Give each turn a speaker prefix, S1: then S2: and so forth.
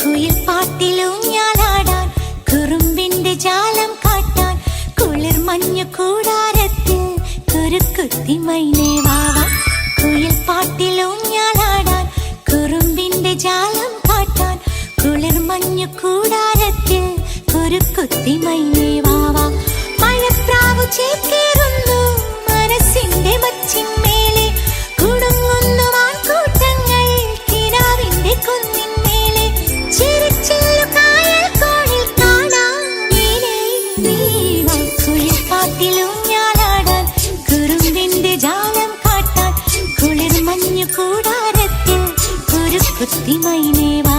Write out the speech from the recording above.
S1: കുയിൽ പാട്ടിലൂഞ്ഞാലാടാൻ കുറുമ്പിന്റെ ജാലം കാട്ടാൻ കുളിർ മഞ്ഞു കൂടാരത്തിൽ കുരുക്കുത്തി മൈനേ വാവ കുയിൽ പാട്ടിലൂഞ്ഞാലാടാൻ കുറുമ്പിന്റെ ജാലം കാട്ടാൻ കുളിർ മഞ്ഞു കൂടാരത്തിൽ കുരുക്കുത്തി മൈനേ വാവ മഴപ്രാവു ചേക്കേ हंसती मैंने